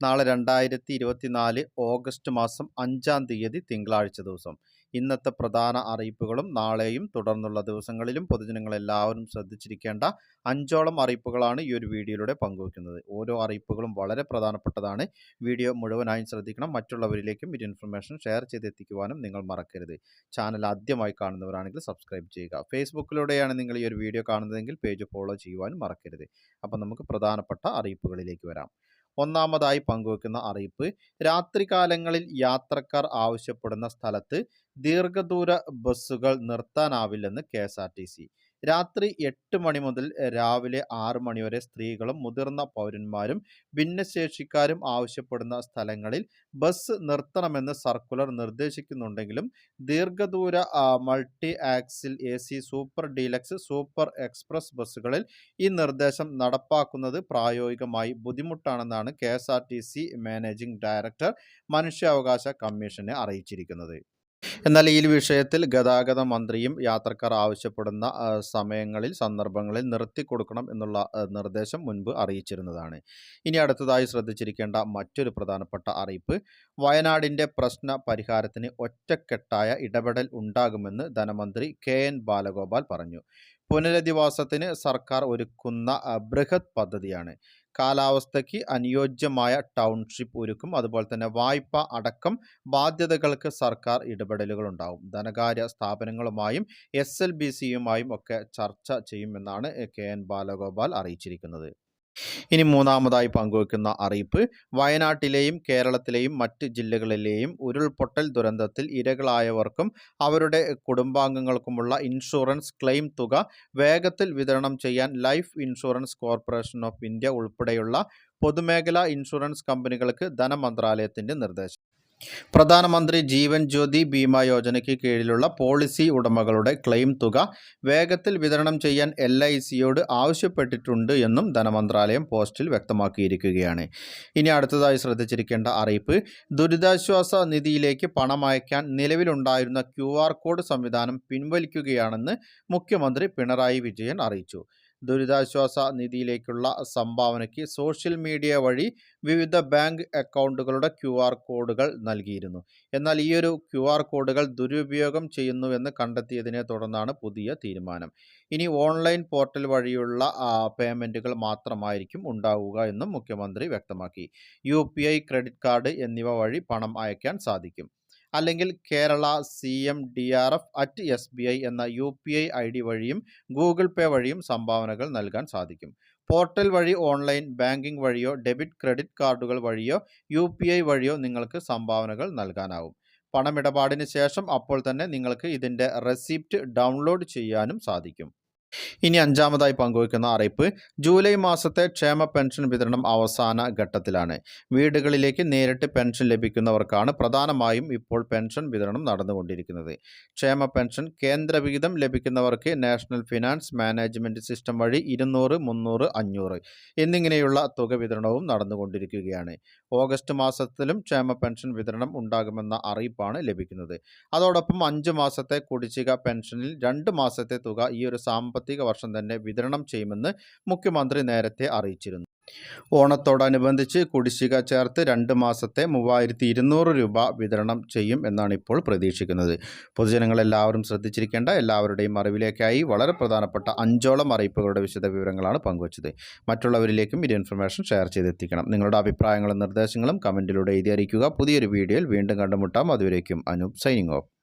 നാളെ രണ്ടായിരത്തി ഇരുപത്തിനാല് ഓഗസ്റ്റ് മാസം അഞ്ചാം തീയതി തിങ്കളാഴ്ച ദിവസം. ഇന്നത്തെ പ്രധാന അറിയിപ്പുകളും നാളെയും തുടർന്നുള്ള ദിവസങ്ങളിലും പൊതുജനങ്ങൾ എല്ലാവരും ശ്രദ്ധിച്ചിരിക്കേണ്ട അഞ്ചോളം അറിയിപ്പുകളാണ് ഈ ഒരു വീഡിയോയിലൂടെ പങ്കുവയ്ക്കുന്നത് ഓരോ അറിയിപ്പുകളും വളരെ പ്രധാനപ്പെട്ടതാണ്. വീഡിയോ മുഴുവനായും ശ്രദ്ധിക്കണം. മറ്റുള്ളവരിലേക്കും ഈ ഇൻഫർമേഷൻ ഷെയർ ചെയ്തെത്തിക്കുവാനും നിങ്ങൾ മറക്കരുത്. ചാനൽ ആദ്യമായി കാണുന്നവരാണെങ്കിൽ സബ്സ്ക്രൈബ് ചെയ്യുക. ഫേസ്ബുക്കിലൂടെയാണ് നിങ്ങൾ ഈ ഒരു വീഡിയോ കാണുന്നതെങ്കിൽ പേജ് ഫോളോ ചെയ്യുവാനും മറക്കരുത്. അപ്പം നമുക്ക് പ്രധാനപ്പെട്ട അറിയിപ്പുകളിലേക്ക് വരാം. ഒന്നാമതായി പങ്കുവെക്കുന്ന അറിയിപ്പ് രാത്രികാലങ്ങളിൽ യാത്രക്കാർ ആവശ്യപ്പെടുന്ന സ്ഥലത്ത് ദീർഘദൂര ബസ്സുകൾ നിർത്താനാവില്ലെന്ന് K S R T C. രാത്രി എട്ട് മണി മുതൽ രാവിലെ ആറ് മണി വരെ സ്ത്രീകളും മുതിർന്ന പൗരന്മാരും ഭിന്നശേഷിക്കാരും ആവശ്യപ്പെടുന്ന സ്ഥലങ്ങളിൽ ബസ് നിർത്തണമെന്ന് സർക്കുലർ നിർദ്ദേശിക്കുന്നുണ്ടെങ്കിലും ദീർഘദൂര multi axle A C super deluxe super express ബസ്സുകളിൽ ഈ നിർദ്ദേശം നടപ്പാക്കുന്നത് പ്രായോഗികമായി ബുദ്ധിമുട്ടാണെന്നാണ് കെ മാനേജിംഗ് ഡയറക്ടർ മനുഷ്യാവകാശ കമ്മീഷനെ അറിയിച്ചിരിക്കുന്നത്. എന്നാൽ ഈ വിഷയത്തിൽ ഗതാഗത മന്ത്രിയും യാത്രക്കാർ ആവശ്യപ്പെടുന്ന സമയങ്ങളിൽ സന്ദർഭങ്ങളിൽ നിർത്തിക്കൊടുക്കണം എന്നുള്ള നിർദ്ദേശം മുൻപ് അറിയിച്ചിരുന്നതാണ്. ഇനി അടുത്തതായി ശ്രദ്ധിച്ചിരിക്കേണ്ട മറ്റൊരു പ്രധാനപ്പെട്ട അറിയിപ്പ് വയനാടിന്റെ പ്രശ്ന പരിഹാരത്തിന് ഒറ്റക്കെട്ടായ ഇടപെടൽ ഉണ്ടാകുമെന്ന് ധനമന്ത്രി കെ. എൻ. ബാലഗോപാൽ പറഞ്ഞു. പുനരധിവാസത്തിന് സർക്കാർ ഒരുക്കുന്ന ബൃഹത് പദ്ധതിയാണ്. കാലാവസ്ഥയ്ക്ക് അനുയോജ്യമായ ടൗൺഷിപ്പ് ഒരുക്കും. അതുപോലെ തന്നെ വായ്പ അടക്കം ബാധ്യതകൾക്ക് സർക്കാർ ഇടപെടലുകൾ ഉണ്ടാവും ധനകാര്യ സ്ഥാപനങ്ങളുമായും എസ് എൽ ബി സിയുമായും ഒക്കെ ചർച്ച ചെയ്യുമെന്നാണ് കെ എൻ ബാലഗോപാൽ അറിയിച്ചിരിക്കുന്നത്. ഇനി മൂന്നാമതായി പങ്കുവെക്കുന്ന അറിയിപ്പ്. വയനാട്ടിലെയും കേരളത്തിലെയും മറ്റ് ജില്ലകളിലെയും ഉരുൾപൊട്ടൽ ദുരന്തത്തിൽ ഇരകളായവർക്കും അവരുടെ കുടുംബാംഗങ്ങൾക്കുമുള്ള ഇൻഷുറൻസ് ക്ലെയിം തുക വേഗത്തിൽ വിതരണം ചെയ്യാൻ life insurance corporation of India ഉൾപ്പെടെയുള്ള പൊതുമേഖലാ ഇൻഷുറൻസ് കമ്പനികൾക്ക് ധനമന്ത്രാലയത്തിന്റെ നിർദ്ദേശം. പ്രധാനമന്ത്രി ജീവൻ ജ്യോതി ബീമ യോജനയ്ക്ക് കീഴിലുള്ള പോളിസി ഉടമകളുടെ ക്ലെയിം തുക വേഗത്തിൽ വിതരണം ചെയ്യാൻ എൽ ഐ സിയോട് ആവശ്യപ്പെട്ടിട്ടുണ്ട് എന്നും ധനമന്ത്രാലയം പോസ്റ്റിൽ വ്യക്തമാക്കിയിരിക്കുകയാണ്. ഇനി അടുത്തതായി ശ്രദ്ധിച്ചിരിക്കേണ്ട അറിയിപ്പ് ദുരിതാശ്വാസ നിധിയിലേക്ക് പണം അയക്കാൻ നിലവിലുണ്ടായിരുന്ന ക്യു കോഡ് സംവിധാനം പിൻവലിക്കുകയാണെന്ന് മുഖ്യമന്ത്രി പിണറായി വിജയൻ അറിയിച്ചു. ദുരിതാശ്വാസ നിധിയിലേക്കുള്ള സംഭാവനയ്ക്ക് സോഷ്യൽ മീഡിയ വഴി വിവിധ ബാങ്ക് അക്കൗണ്ടുകളുടെ ക്യു കോഡുകൾ നൽകിയിരുന്നു. എന്നാൽ ഈയൊരു ക്യു ആർ കോഡുകൾ ദുരുപയോഗം ചെയ്യുന്നുവെന്ന് കണ്ടെത്തിയതിനെ തുടർന്നാണ് പുതിയ തീരുമാനം. ഇനി ഓൺലൈൻ പോർട്ടൽ വഴിയുള്ള പേയ്മെന്റുകൾ മാത്രമായിരിക്കും ഉണ്ടാവുക എന്നും മുഖ്യമന്ത്രി വ്യക്തമാക്കി. യു ക്രെഡിറ്റ് കാർഡ് എന്നിവ വഴി പണം അയക്കാൻ സാധിക്കും. അല്ലെങ്കിൽ Kerala C M D R F at S B I എന്ന U P I I D വഴിയും ഗൂഗിൾ പേ വഴിയും സംഭാവനകൾ നൽകാൻ സാധിക്കും. പോർട്ടൽ വഴി ഓൺലൈൻ ബാങ്കിംഗ് വഴിയോ ഡെബിറ്റ് ക്രെഡിറ്റ് കാർഡുകൾ വഴിയോ യു പി ഐ വഴിയോ നിങ്ങൾക്ക് സംഭാവനകൾ നൽകാനാവും. പണമിടപാടിന് ശേഷം അപ്പോൾ തന്നെ നിങ്ങൾക്ക് ഇതിന്റെ റെസിപ്റ്റ് ഡൗൺലോഡ് ചെയ്യാനും സാധിക്കും. ഇനി അഞ്ചാമതായി പങ്കുവയ്ക്കുന്ന അറിയിപ്പ് ജൂലൈ മാസത്തെ ക്ഷേമ പെൻഷൻ വിതരണം അവസാന ഘട്ടത്തിലാണ്. വീടുകളിലേക്ക് നേരിട്ട് പെൻഷൻ ലഭിക്കുന്നവർക്കാണ് പ്രധാനമായും ഇപ്പോൾ പെൻഷൻ വിതരണം നടന്നുകൊണ്ടിരിക്കുന്നത്. ക്ഷേമ പെൻഷൻ കേന്ദ്ര വിഹിതം ലഭിക്കുന്നവർക്ക് നാഷണൽ ഫിനാൻസ് മാനേജ്മെന്റ് സിസ്റ്റം വഴി ഇരുന്നൂറ് മുന്നൂറ് അഞ്ഞൂറ് എന്നിങ്ങനെയുള്ള തുക വിതരണവും നടന്നുകൊണ്ടിരിക്കുകയാണ്. ഓഗസ്റ്റ് മാസത്തിലും ക്ഷേമ പെൻഷൻ വിതരണം ഉണ്ടാകുമെന്ന അറിയിപ്പാണ് ലഭിക്കുന്നത്. അതോടൊപ്പം അഞ്ച് മാസത്തെ കുടിശ്ശിക പെൻഷനിൽ രണ്ട് മാസത്തെ തുക ഈ ഒരു സാമ്പത്തിക വർഷം തന്നെ വിതരണം ചെയ്യുമെന്ന് മുഖ്യമന്ത്രി നേരത്തെ അറിയിച്ചിരുന്നു. ഓണത്തോടനുബന്ധിച്ച് കുടിശ്ശിക ചേർത്ത് രണ്ട് മാസത്തെ മൂവായിരത്തി ഇരുന്നൂറ് രൂപ വിതരണം ചെയ്യും എന്നാണ് ഇപ്പോൾ പ്രതീക്ഷിക്കുന്നത്. പൊതുജനങ്ങളെല്ലാവരും ശ്രദ്ധിച്ചിരിക്കേണ്ട എല്ലാവരുടെയും അറിവിലേക്കായി വളരെ പ്രധാനപ്പെട്ട അഞ്ചോളം അറിയിപ്പുകളുടെ വിശദ വിവരങ്ങളാണ് പങ്കുവച്ചത്. മറ്റുള്ളവരിലേക്കും ഈ ഇൻഫർമേഷൻ ഷെയർ ചെയ്തെത്തിക്കണം. നിങ്ങളുടെ അഭിപ്രായങ്ങളും നിർദ്ദേശങ്ങളും കമന്റിലൂടെ എഴുതി അറിയിക്കുക. പുതിയൊരു വീഡിയോയിൽ വീണ്ടും കണ്ടുമുട്ടാം. അതുവരേക്കും അനൂപ് സൈനിങ് ഓഫ്.